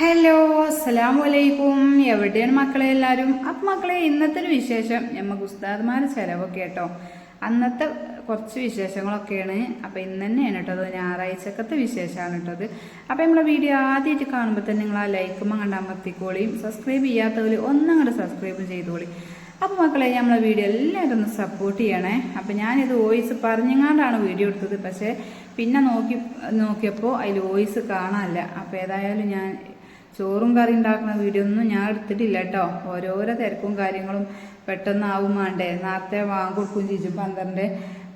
Hello അസ്സലാമു അലൈക്കും എവിടെയാണ് മക്കളെ എല്ലാവരും? അപ്പം മക്കളെ ഇന്നത്തെ ഒരു വിശേഷം. നമുക്ക് ഉസ്താദ്മാരെ ചിലവൊക്കെ കേട്ടോ. അന്നത്തെ കുറച്ച് വിശേഷങ്ങളൊക്കെയാണ്. അപ്പം ഇന്ന് തന്നെയാണ് കേട്ടോ അത് ഞായറാഴ്ചക്കത്തെ വിശേഷമാണ് കേട്ടോ അത്. അപ്പം നമ്മളെ വീഡിയോ ആദ്യമായിട്ട് കാണുമ്പോൾ തന്നെ നിങ്ങൾ ആ ലൈക്കും അങ്ങോട്ട് അമർത്തിക്കോളിയും സബ്സ്ക്രൈബ് ചെയ്യാത്തവർ ഒന്നങ്ങോട്ട് സബ്സ്ക്രൈബ് ചെയ്തോളി. അപ്പോൾ മക്കളെ നമ്മളെ വീഡിയോ എല്ലാവരും ഒന്ന് സപ്പോർട്ട് ചെയ്യണേ. അപ്പം ഞാനിത് വോയിസ് പറഞ്ഞങ്ങാണ്ടാണ് വീഡിയോ എടുത്തത്. പക്ഷേ പിന്നെ നോക്കി നോക്കിയപ്പോൾ അതിൽ വോയിസ് കാണാനില്ല. അപ്പോൾ ഏതായാലും ഞാൻ ചോറും കറി ഉണ്ടാക്കുന്ന വീഡിയോ ഒന്നും ഞാൻ എടുത്തിട്ടില്ല കേട്ടോ. ഓരോരോ തിരക്കും കാര്യങ്ങളും പെട്ടെന്ന് ആവും വേണ്ടേ നേരത്തെ വാങ്ങി കൊടുക്കും ചേച്ചി. പന്ത്രണ്ട്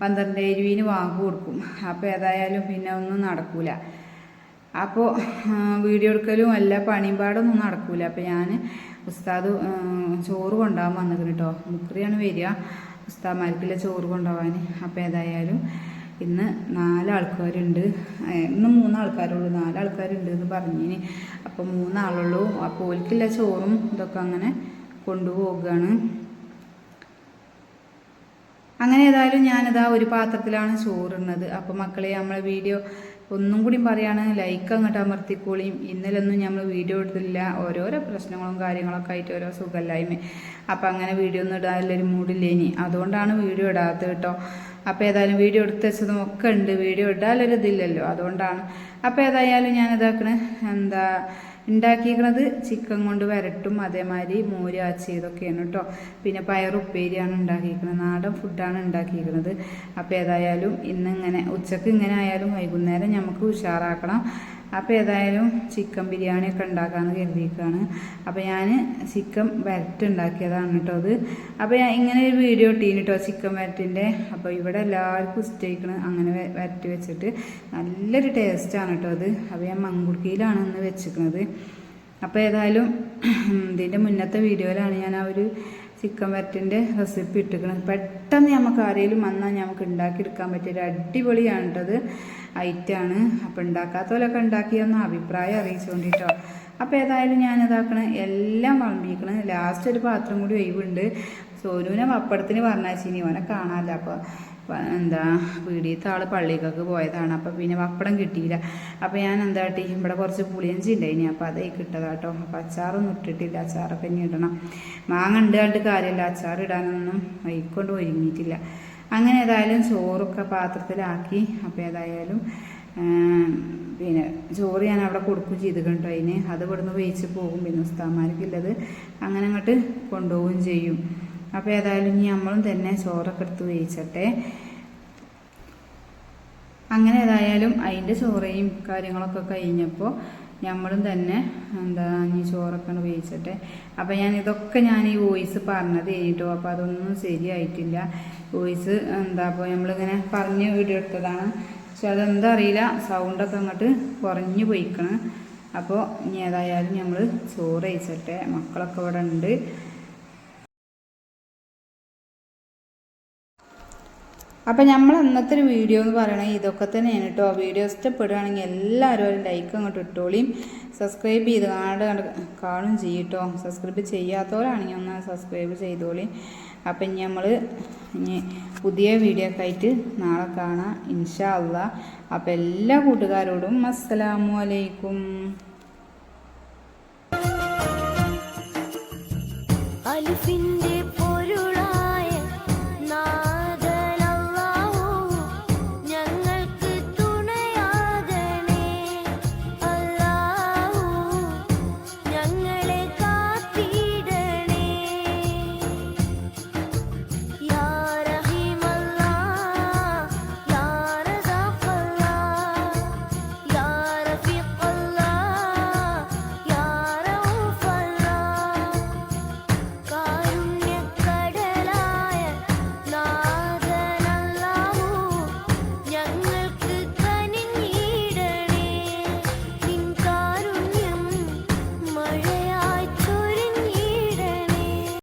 പന്ത്രണ്ട് എരുവിന് വാങ്ങി കൊടുക്കും. അപ്പോൾ ഏതായാലും പിന്നെ ഒന്നും നടക്കൂല. അപ്പോൾ വീഡിയോ എടുക്കലും എല്ലാ പണിയും പാടൊന്നും നടക്കൂല. അപ്പോൾ ഞാൻ ഉസ്താദ് ചോറ് കൊണ്ടുപോകാൻ വന്നിരിക്കുന്നു കേട്ടോ. മുക്രിയാണ് വരിക. ഉസ്താദ്മാർക്കില്ല ചോറ് കൊണ്ടുപോകാൻ. അപ്പോൾ ഏതായാലും ഇന്ന് നാലാൾക്കാരുണ്ട്. ഇന്ന് മൂന്നാൾക്കാരുള്ളൂ. നാലാൾക്കാരുണ്ട് എന്ന് പറഞ്ഞിന്. അപ്പോൾ മൂന്നാളുള്ളൂ. അപ്പോൾ ഓൽക്കില്ല ചോറും ഇതൊക്കെ അങ്ങനെ കൊണ്ടുപോവുകയാണ് അങ്ങനെ ഏതായാലും ഞാനിതാ ഒരു പാത്രത്തിലാണ് ചോറിടുന്നത് അപ്പോൾ മക്കളെ നമ്മളെ വീഡിയോ ഒന്നും കൂടി പറയാണ്. ലൈക്ക് അങ്ങോട്ട് അമർത്തിക്കോളിയും. ഇന്നലൊന്നും നമ്മൾ വീഡിയോ എടുത്തില്ല. ഓരോരോ പ്രശ്നങ്ങളും കാര്യങ്ങളൊക്കെ ആയിട്ട് ഓരോ സുഖമില്ലായ്മ അപ്പം അങ്ങനെ വീഡിയോ ഒന്നും ഇടാനുള്ളൊരു മൂഡില്ലേനി അതുകൊണ്ടാണ് വീഡിയോ ഇടാത്തത് കേട്ടോ അപ്പോൾ ഏതായാലും വീഡിയോ എടുത്ത് വെച്ചതും ഒക്കെ ഉണ്ട്. വീഡിയോ ഇടാനൊരു ഇതില്ലല്ലോ. അതുകൊണ്ടാണ്. അപ്പോൾ ഏതായാലും ഞാൻ ഇതാക്കണ എന്താ ഉണ്ടാക്കിയിരിക്കുന്നത് ചിക്കൻ കൊണ്ട് വരട്ടും അതേമാതിരി മോര് ആച്ചിയതൊക്കെയാണ് കേട്ടോ. പിന്നെ പയറുപ്പേരിയാണ് ഉണ്ടാക്കിയിരിക്കുന്നത് നാടൻ ഫുഡാണ് ഉണ്ടാക്കിയിരിക്കുന്നത് അപ്പോൾ ഏതായാലും ഇന്നിങ്ങനെ ഉച്ചയ്ക്ക് ഇങ്ങനെ ആയാലും വൈകുന്നേരം നമുക്ക് ഉഷാറാക്കണം. അപ്പോൾ ഏതായാലും ചിക്കൻ ബിരിയാണി ഒക്കെ ഉണ്ടാക്കാമെന്ന് കരുതിയിരിക്കുകയാണ്. അപ്പോൾ ഞാൻ ചിക്കൻ വരട്ട് ഉണ്ടാക്കിയതാണ് കേട്ടോ അത്. അപ്പോൾ ഞാൻ ഇങ്ങനെ ഒരു വീഡിയോ ഇട്ടീന് കേട്ടോ ചിക്കൻ വരട്ടിന്റെ അപ്പോൾ ഇവിടെ എല്ലാവർക്കും ഇഷ്ടമായിക്കണം അങ്ങനെ വരട്ടി വെച്ചിട്ട്. നല്ലൊരു ടേസ്റ്റാണ് കേട്ടോ അത്. അപ്പോൾ ഞാൻ മങ്കുടുക്കിയിലാണ് ഇന്ന് വെച്ചിരിക്കുന്നത് അപ്പോൾ ഏതായാലും ഇതിന്റെ മുന്നത്തെ വീഡിയോയിലാണ് ഞാൻ ആ ഒരു ചിക്കൻ വരട്ടിന്റെ റെസിപ്പി ഇട്ടിരിക്കുന്നത് പെട്ടെന്ന് നമുക്ക് ആരെങ്കിലും വന്നാൽ നമുക്ക് ഉണ്ടാക്കിയെടുക്കാൻ പറ്റിയ ഒരു അടിപൊളിയാണ് കേട്ടത് ഐറ്റാണ് അപ്പോൾ ഉണ്ടാക്കാത്തവരൊക്കെ ഉണ്ടാക്കിയെന്ന അഭിപ്രായം അറിയിച്ചുകൊണ്ടിട്ടോ അപ്പോൾ ഏതായാലും ഞാൻ ഇതാക്കണ എല്ലാം വളമ്പിക്കണം ലാസ്റ്റ് ഒരു പാത്രം കൂടി ഒഴിവുണ്ട്. സോനുവിനെ പപ്പടത്തിന് ശനി ഓനെ കാണാമല്ലോ അപ്പോൾ എന്താ പീടിയത്തെ ആൾ പള്ളിക്കൊക്കെ പോയതാണ്. അപ്പോൾ പിന്നെ പപ്പടം കിട്ടിയില്ല. അപ്പോൾ ഞാൻ എന്താ ടി ഇവിടെ കുറച്ച് പുളിയഞ്ചി ഉണ്ടായിനി. അപ്പോൾ അതേ കിട്ടതാ കേട്ടോ അപ്പോൾ അച്ചാറൊന്നും ഇട്ടിട്ടില്ല. അച്ചാറൊക്കെ ഇനി ഇടണം. മാങ്ങ ഉണ്ട് കണ്ട് കാര്യമില്ല. അച്ചാർ ഇടാനൊന്നും വൈക്കൊണ്ട് ഒരുങ്ങിയിട്ടില്ല. അങ്ങനെ ഏതായാലും ചോറൊക്കെ പാത്രത്തിലാക്കി. അപ്പോൾ ഏതായാലും പിന്നെ ചോറ് ഞാൻ അവിടെ കൊടുക്കുകയും ചെയ്ത് കേട്ടോ അതിന്. അത് ഇവിടുന്ന് വേവിച്ച് പോകും. പിന്നെ ഉസ്താമാർക്കുള്ളത് അങ്ങനെ അങ്ങോട്ട് കൊണ്ടുപോവുകയും ചെയ്യും. അപ്പോൾ ഏതായാലും ഇനി നമ്മളും തന്നെ ചോറൊക്കെ എടുത്ത് വേവിച്ചട്ടെ. അങ്ങനെ ഏതായാലും അതിന്റെ ചോറയും കാര്യങ്ങളൊക്കെ കഴിഞ്ഞപ്പോൾ നമ്മളും തന്നെ എന്താ ഈ ചോറൊക്കെ വേവിച്ചട്ടെ. അപ്പോൾ ഞാൻ ഇതൊക്കെ ഞാൻ ഈ വോയിസ് പറഞ്ഞത് കഴിഞ്ഞിട്ടോ അപ്പോൾ അതൊന്നും ശരിയായിട്ടില്ല. വോയിസ് എന്താ അപ്പോൾ നമ്മളിങ്ങനെ പറഞ്ഞ് വീഡിയോ എടുത്തതാണ്. പക്ഷെ അതെന്താ അറിയില്ല. സൗണ്ടൊക്കെ അങ്ങോട്ട് കുറഞ്ഞു പോയിക്കണം. അപ്പോൾ ഇനി ഏതായാലും നമ്മൾ ചോറ് വേവിച്ചട്ടെ മക്കളൊക്കെ ഇവിടെ ഉണ്ട്. അപ്പം നമ്മൾ അന്നത്തെ ഒരു വീഡിയോ എന്ന് പറയണത് ഇതൊക്കെ തന്നെയാണ് കേട്ടോ വീഡിയോ ഇഷ്ടപ്പെടുകയാണെങ്കിൽ എല്ലാവരും ഒരു ലൈക്ക് അങ്ങോട്ട് ഇട്ടോളിയും സബ്സ്ക്രൈബ് ചെയ്ത് കാണാണ്ട് കണ്ട് കാണും ചെയ്യും കേട്ടോ സബ്സ്ക്രൈബ് ചെയ്യാത്തവരാണെങ്കിൽ ഒന്ന് സബ്സ്ക്രൈബ് ചെയ്തോളി. അപ്പം ഇനി നമ്മൾ ഇനി പുതിയ വീഡിയോ ഒക്കെ ആയിട്ട് നാളെ കാണാം. ഇൻഷാ അല്ല അപ്പം എല്ലാ കൂട്ടുകാരോടും അസ്സലാമു അലൈക്കും. അലിഫിൻ